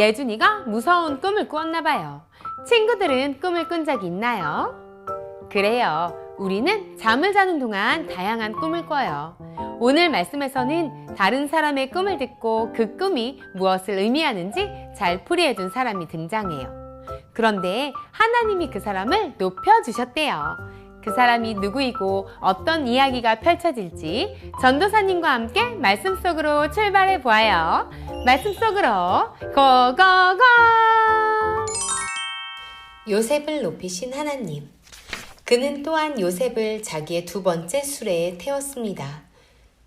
예준이가 무서운 꿈을 꾸었나 봐요. 친구들은 꿈을 꾼 적이 있나요? 그래요. 우리는 잠을 자는 동안 다양한 꿈을 꿔요. 오늘 말씀에서는 다른 사람의 꿈을 듣고 그 꿈이 무엇을 의미하는지 잘 풀이해준 사람이 등장해요. 그런데 하나님이 그 사람을 높여주셨대요. 그 사람이 누구이고 어떤 이야기가 펼쳐질지 전도사님과 함께 말씀 속으로 출발해 보아요. 말씀 속으로 고고고! 요셉을 높이신 하나님. 그는 또한 요셉을 자기의 두 번째 수레에 태웠습니다.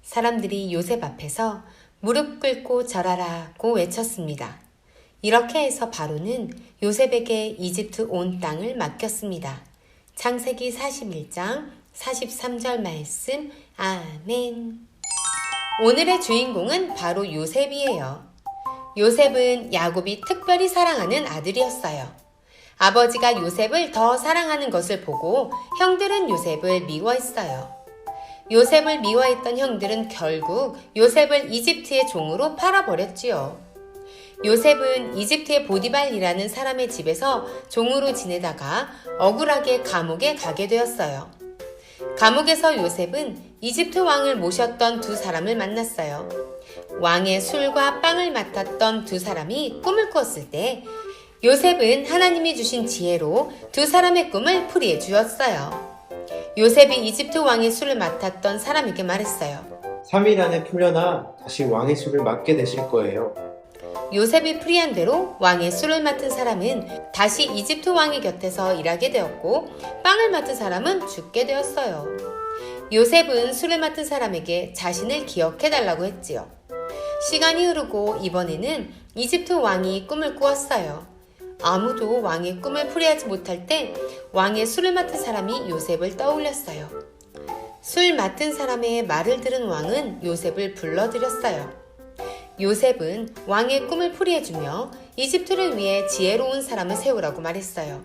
사람들이 요셉 앞에서 무릎 꿇고 절하라고 외쳤습니다. 이렇게 해서 바로는 요셉에게 이집트 온 땅을 맡겼습니다. 창세기 41장 43절 말씀 아멘. 오늘의 주인공은 바로 요셉이에요. 요셉은 야곱이 특별히 사랑하는 아들이었어요. 아버지가 요셉을 더 사랑하는 것을 보고 형들은 요셉을 미워했어요. 요셉을 미워했던 형들은 결국 요셉을 이집트의 종으로 팔아버렸지요. 요셉은 이집트의 보디발이라는 사람의 집에서 종으로 지내다가 억울하게 감옥에 가게 되었어요. 감옥에서 요셉은 이집트 왕을 모셨던 두 사람을 만났어요. 왕의 술과 빵을 맡았던 두 사람이 꿈을 꾸었을 때 요셉은 하나님이 주신 지혜로 두 사람의 꿈을 풀이해 주었어요. 요셉이 이집트 왕의 술을 맡았던 사람에게 말했어요. 3일 안에 풀려나 다시 왕의 수를 맡게 되실 거예요. 요셉이 풀이한 대로 왕의 술을 맡은 사람은 다시 이집트 왕의 곁에서 일하게 되었고 빵을 맡은 사람은 죽게 되었어요. 요셉은 술을 맡은 사람에게 자신을 기억해 달라고 했지요. 시간이 흐르고 이번에는 이집트 왕이 꿈을 꾸었어요. 아무도 왕의 꿈을 풀이하지 못할 때 왕의 술을 맡은 사람이 요셉을 떠올렸어요. 술 맡은 사람의 말을 들은 왕은 요셉을 불러들였어요. 요셉은 왕의 꿈을 풀이해주며 이집트를 위해 지혜로운 사람을 세우라고 말했어요.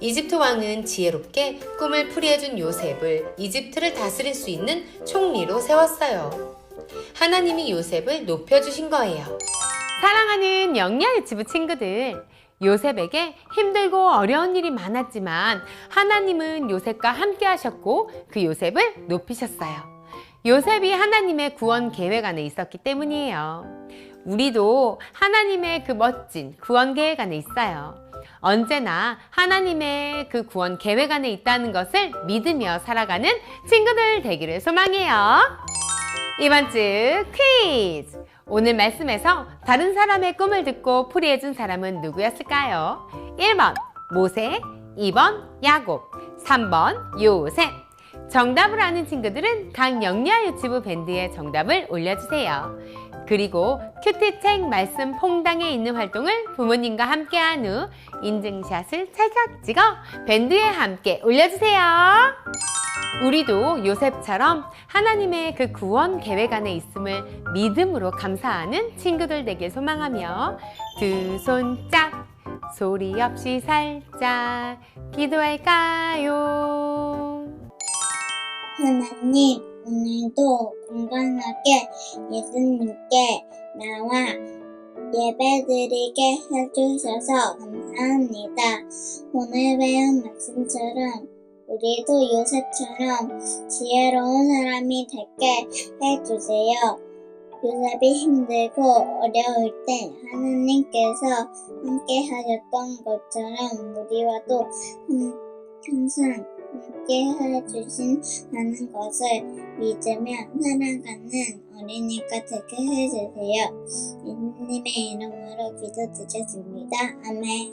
이집트 왕은 지혜롭게 꿈을 풀이해준 요셉을 이집트를 다스릴 수 있는 총리로 세웠어요. 하나님이 요셉을 높여주신 거예요. 사랑하는 영리한 유치부 친구들. 요셉에게 힘들고 어려운 일이 많았지만 하나님은 요셉과 함께 하셨고 그 요셉을 높이셨어요. 요셉이 하나님의 구원 계획 안에 있었기 때문이에요. 우리도 하나님의 그 멋진 구원 계획 안에 있어요. 언제나 하나님의 그 구원 계획 안에 있다는 것을 믿으며 살아가는 친구들 되기를 소망해요. 이번 주 퀴즈! 오늘 말씀에서 다른 사람의 꿈을 듣고 풀이해준 사람은 누구였을까요? 1번 모세, 2번 야곱, 3번 요셉. 정답을 아는 친구들은 각 영리한 유치부 밴드에 정답을 올려주세요. 그리고 큐티책 말씀 퐁당에 있는 활동을 부모님과 함께한 후 인증샷을 찰칵 찍어 밴드에 함께 올려주세요. 우리도 요셉처럼 하나님의 그 구원 계획 안에 있음을 믿음으로 감사하는 친구들 되길 소망하며 두 손 짝 소리 없이 살짝 기도할까요? 하나님, 오늘도 건강하게 예수님께 나와 예배드리게 해주셔서 감사합니다. 오늘 배운 말씀처럼 우리도 요셉처럼 지혜로운 사람이 되게 해주세요. 요셉이 힘들고 어려울 때 하나님께서 함께 하셨던 것처럼 우리와도 함- 항상 함께 해 주신다는 것을 믿으며 살아가는 어린이가 되게 해주세요. 예수님의 이름으로 기도드렸습니다. 아멘.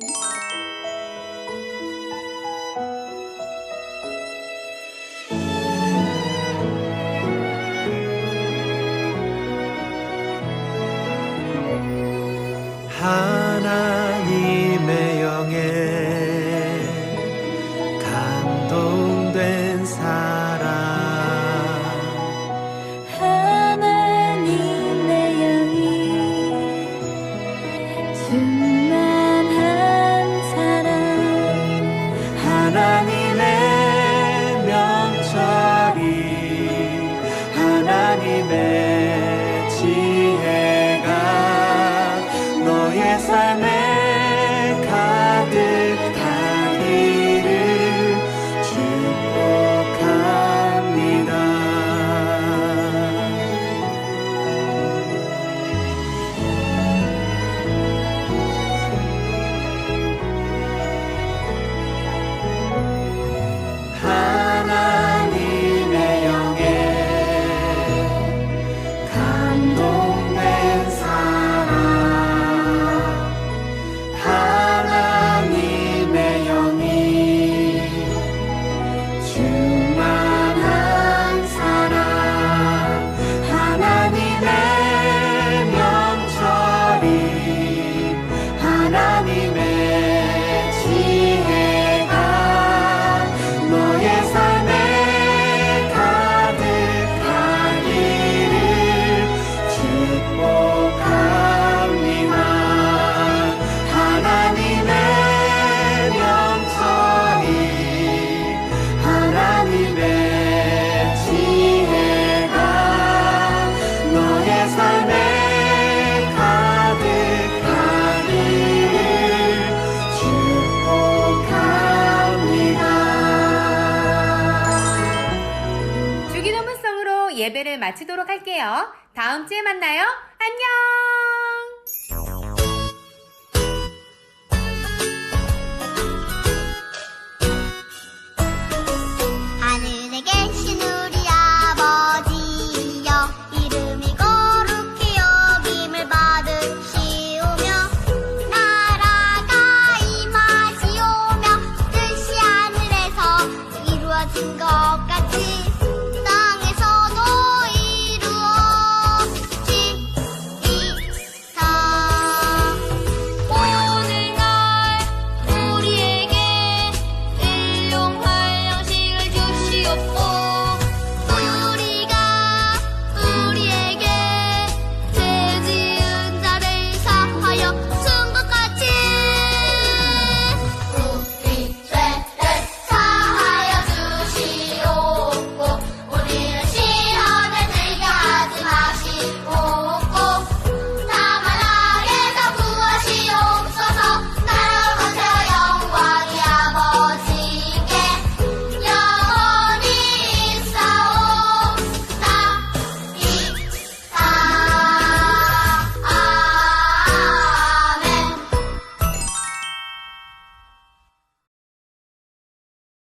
마치도록 할게요. 다음 주에 만나요. 안녕!